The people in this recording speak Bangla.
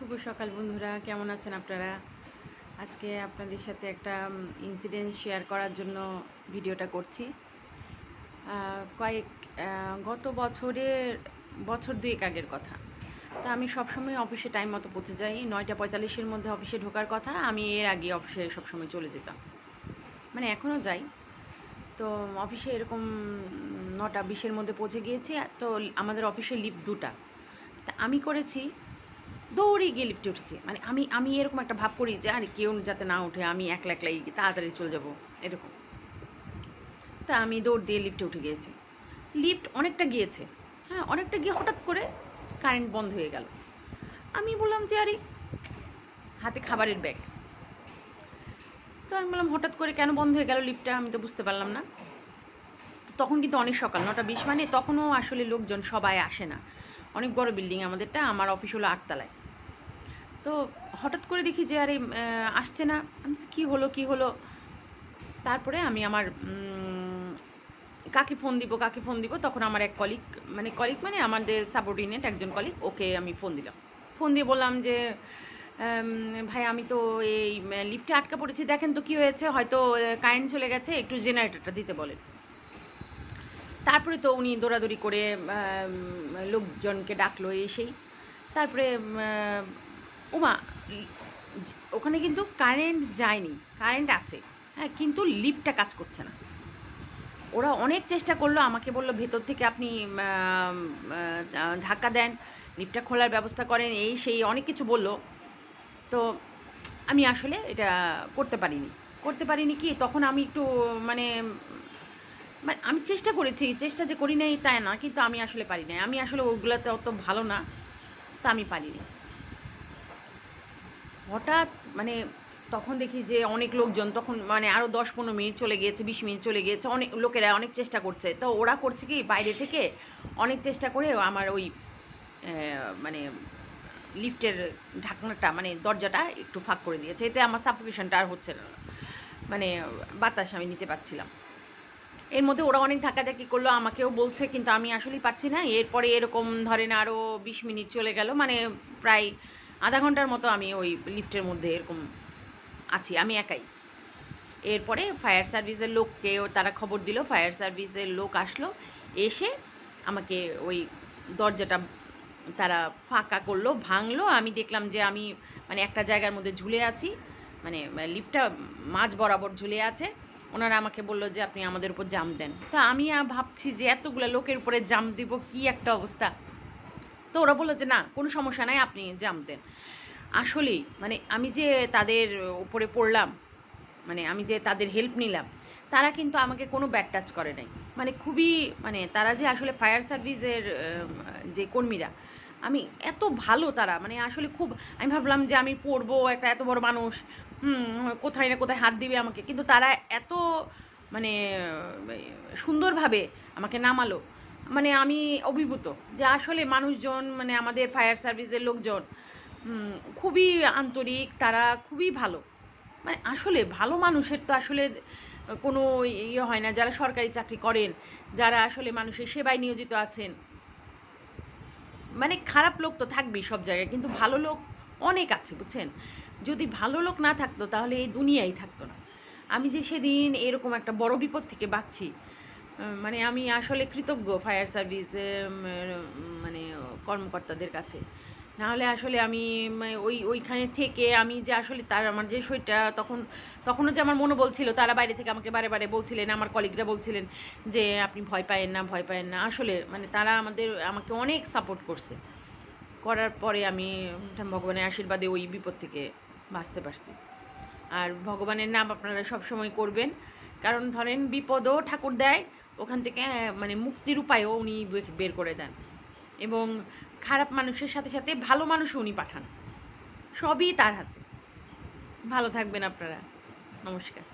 শুভ সকাল বন্ধুরা, কেমন আছেন আপনারা? আজকে আপনাদের সাথে একটা ইনসিডেন্ট শেয়ার করার জন্য ভিডিওটা করছি। কয়েক গত বছরের, বছর দুয়েক আগের কথা। তা আমি সবসময় অফিসে টাইম মতো পৌঁছে যাই, নয়টা পঁয়তাল্লিশের মধ্যে অফিসে ঢোকার কথা, আমি এর আগে অফিসে সবসময় চলে যেতাম। মানে এখনও যাই। তো অফিসে এরকম নটা বিশের মধ্যে পৌঁছে গিয়েছি, তো আমাদের অফিসে লিফট দুটা। তা আমি করেছি দৌড়ে গিয়ে লিফটে উঠেছি। মানে আমি আমি এরকম একটা ভাব করি যে, আরে, কেউ যাতে না ওঠে, আমি একলা একলাই তাড়াতাড়ি চলে যাব। এরকম। তা আমি দৌড় দিয়ে লিফটে উঠে গিয়েছি। লিফট অনেকটা গিয়েছে। হ্যাঁ অনেকটা গিয়ে হঠাৎ করে কারেন্ট বন্ধ হয়ে গেল। আমি বললাম যে, আরে, হাতে খাবারের ব্যাগ। তো আমি বললাম, হঠাৎ করে কেন বন্ধ হয়ে গেল লিফটটা? আমি তো বুঝতে পারলাম না। তখন কিন্তু অনেক সকাল, নটা বিশ মানে তখনও আসলে লোকজন সবাই আসে না। অনেক বড় বিল্ডিং আমাদেরটা, আমার অফিস হলো আটতলায়। তো হঠাৎ করে দেখি যে, আরে আসছে না। আমি কি হলো কি হলো? তারপরে আমি আমার কাকে ফোন দিব, কাকে ফোন দিব, তখন আমার এক কলিগ মানে কলিগ মানে আমাদের সাবঅর্ডিনেট একজন কলিগ ওকে আমি ফোন দিলাম। ফোন দিয়ে বললাম যে ভাই, আমি তো এই লিফটে আটকা পড়েছি। দেখেন তো কি হয়েছে? হয়তো কারেন্ট চলে গেছে, একটু জেনারেটরটা দিতে বলেন। তারপরে তো উনি দৌড়াদৌড়ি করে লোকজনকে ডাকলো এসেই। তারপরে উমা, ওখানে কিন্তু কারেন্ট যায়নি কারেন্ট আছে হ্যাঁ কিন্তু লিফটটা কাজ করছে না। ওরা অনেক চেষ্টা করল, আমাকে বলল ভেতর থেকে আপনি ধাক্কা দেন লিফটটা খোলার ব্যবস্থা করেন, এই সেই অনেক কিছু বলল। তো আমি আসলে এটা করতে পারিনি। করতে পারিনি কি, তখন আমি একটু মানে মানে আমি চেষ্টা করেছি, চেষ্টা যে করি নাই তাই না, কিন্তু আমি আসলে পারি নাই। আমি আসলে ওগুলোতে অত ভালো না, তা আমি পারিনি। হঠাৎ মানে তখন দেখি যে অনেক লোকজন তখন মানে আরও দশ পনেরো মিনিট চলে গিয়েছে, বিশ মিনিট চলে গিয়েছে, অনেক লোকেরা অনেক চেষ্টা করছে। তো ওরা করছে কি, বাইরে থেকে অনেক চেষ্টা করে আমার ওই মানে লিফটের ঢাকনাটা মানে দরজাটা একটু ফাঁক করে দিয়েছে। এতে আমার সাফোকেশনটা আর হচ্ছে না। মানে বাতাস আমি নিতে পারছিলাম। এর মধ্যে ওরা অনেক ধাক্কাধাক্কি করল, আমাকেও বলছে, কিন্তু আমি আসলেই পারছি না। এরপরে এরকম ধরেন আরও বিশ মিনিট চলে গেল মানে প্রায় আধা ঘণ্টার মতো আমি ওই লিফটের মধ্যে এরকম আছি, আমি একাই। এরপরে ফায়ার সার্ভিসের লোককেও তারা খবর দিল, ফায়ার সার্ভিসের লোক আসলো, এসে আমাকে ওই দরজাটা তারা ফাঁকা করল, ভাঙলো, আমি দেখলাম যে আমি মানে একটা জায়গার মধ্যে ঝুলে আছি মানে লিফটটা মাঝ বরাবর ঝুলে আছে, ওনারা আমাকে বলল যে আপনি আমাদের উপর জাম দেন। তো আমি ভাবছি যে এতগুলো লোকের উপরে জাম দিব, কি একটা অবস্থা? তো ওরা বলল যে, না, কোনো সমস্যা নাই, আপনি জাম দেন আসলেই মানে আমি যে তাদের উপরে পড়লাম মানে আমি যে তাদের হেল্প নিলাম, তারা কিন্তু আমাকে কোনো ব্যাড টাচ করে নাই। মানে খুবই মানে তারা যে আসলে ফায়ার সার্ভিসের যে কর্মীরা, আমি এত ভালো তারা মানে আসলে খুব, আমি ভাবলাম যে আমি পড়ব একটা এত বড় মানুষ কোথায় না কোথায় হাত দিবে আমাকে। কিন্তু তারা এত মানে সুন্দরভাবে আমাকে নামালো। মানে আমি অভিভূত যে আসলে মানুষজন মানে আমাদের ফায়ার সার্ভিসের লোকজন খুবই আন্তরিক, তারা খুবই ভালো। মানে আসলে ভালো মানুষের তো আসলে কোনো ইয়ে হয় না, যারা সরকারি চাকরি করেন, যারা আসলে মানুষের সেবায় নিয়োজিত আছেন। মানে খারাপ লোক তো থাকবেই সব জায়গায়, কিন্তু ভালো লোক অনেক আছে, বুঝছেন? যদি ভালো লোক না থাকতো, তাহলে এই দুনিয়াই থাকতো না। আমি যে সেদিন এরকম একটা বড় বিপদ থেকে বাঁচছি মানে আমি আসলে কৃতজ্ঞ ফায়ার সার্ভিস মানে কর্মকর্তাদের কাছে। নাহলে আসলে আমি ওই, ওইখানে থেকে আমি যে আসলে তার, আমার যে শরীরটা তখন, তখনও যে আমার মনোবল ছিল, তারা বাইরে থেকে আমাকে বারে বারে বলছিলেন, আমার কলিগরা বলছিলেন যে আপনি ভয় পায়েন না, ভয় পায়েন না। আসলে মানে তারা আমাদের, আমাকে অনেক সাপোর্ট করছে। করার পরে আমি ভগবানের আশীর্বাদে ওই বিপদ থেকে বাঁচতে পারছি। আর ভগবানের নাম আপনারা সব সময় করবেন। কারণ ধরেন বিপদও ঠাকুর দেয় ওখান থেকে মানে মুক্তির উপায়ও উনি বের করে দেন। এবং খারাপ মানুষের সাথে সাথে ভালো মানুষও উনি পাঠান। সবই তার হাতে। ভালো থাকবেন আপনারা। নমস্কার।